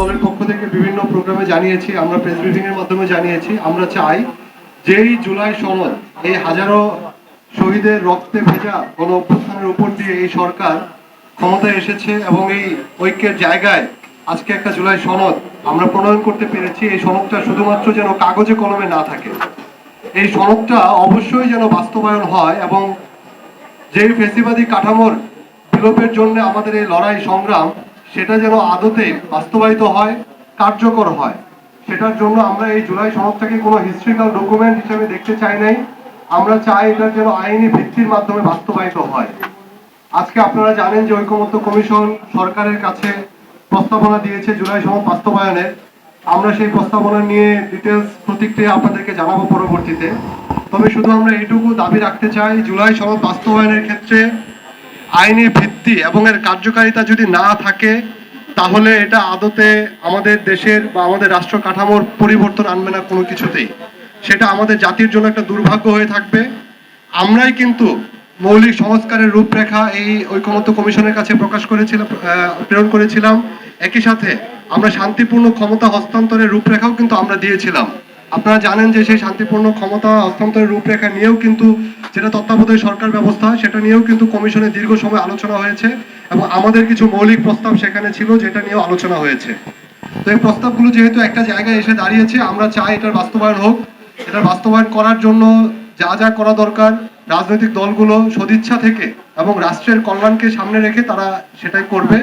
দলের পক্ষ থেকে বিভিন্ন প্রোগ্রামে জানিয়েছি, আমরা প্রেস এর মাধ্যমে জানিয়েছি, আমরা চাই যেই জুলাই সনদ, এই হাজারো শহীদের রক্তে ভেজা গণ অভ্যুত্থানের উপর দিয়ে এই সরকার ক্ষমতায় এসেছে এবং এই ঐক্যের জায়গায় আজকে একটা জুলাই সনদ আমরা প্রণয়ন করতে পেরেছি। এই সনদটা শুধুমাত্র যেন কাগজে কলমে না থাকে। এই সনদটা অবশ্যই যেন বাস্তবায়ন হয় এবং যেই ফেসিবাদী কাঠামোর বিলোপের জন্য আমাদের এই লড়াই সংগ্রাম সেটা যেন আদতে বাস্তবায়িত হয়, কার্যকর হয়। সেটার জন্য আমরা এই জুলাই সনদটাকে কোনো হিস্ট্রিক্যাল ডকুমেন্ট হিসেবে দেখতে চাই নাই। আমরা চাই এটা যেন আইনি ভিত্তির মাধ্যমে বাস্তবায়িত হয়। আজকে আপনারা জানেন যে ঐকমত্য কমিশন সরকারের কাছে প্রস্তাবনা দিয়েছে জুলাই সনদ বাস্তবায়নের। আমরা সেই প্রস্তাবনা নিয়ে ডিটেলস প্রতিক্রিয়া আপনাদেরকে জানাব পরবর্তীতে। তবে শুধু আমরা এইটুকু দাবি রাখতে চাই, জুলাই সনদ বাস্তবায়নের ক্ষেত্রে আইনি ভিত্তি এবং এর কার্যকারিতা যদি না থাকে, তাহলে এটা আদতে আমাদের দেশের বা আমাদের রাষ্ট্র কাঠামোর পরিবর্তন আনবে না কোনো কিছুতেই। সেটা আমাদের জাতির জন্য একটা দুর্ভাগ্য হয়ে থাকবে। আমরাই কিন্তু মৌলিক সংস্কারের রূপরেখা এই ঐকমত্য কমিশনের কাছে প্রকাশ করেছিলাম প্রেরণ করেছিলাম। একই সাথে আমরা শান্তিপূর্ণ ক্ষমতা হস্তান্তরের রূপরেখাও কিন্তু আমরা দিয়েছিলাম। আপনারা জানেন যে সেই শান্তিপূর্ণ ক্ষমতা হস্তান্তরের রূপরেখা নিয়েও কিন্তু যেটা তত্ত্বাবধায়ক সরকার ব্যবস্থা, সেটা নিয়েও কিন্তু কমিশনে দীর্ঘ সময় আলোচনা হয়েছে এবং আমাদের কিছু মৌলিক প্রস্তাব সেখানে ছিল যেটা নিয়েও আলোচনা হয়েছে। তো এই প্রস্তাবগুলো যেহেতু একটা জায়গায় এসে দাঁড়িয়েছে, আমরা চাই এটার বাস্তবায়ন হোক। এটার বাস্তবায়ন করার জন্য যা যা করা দরকার, রাজনৈতিক দলগুলো সদিচ্ছা থেকে এবং রাষ্ট্রের কল্যাণকে সামনে রেখে তারা সেটাই করবে।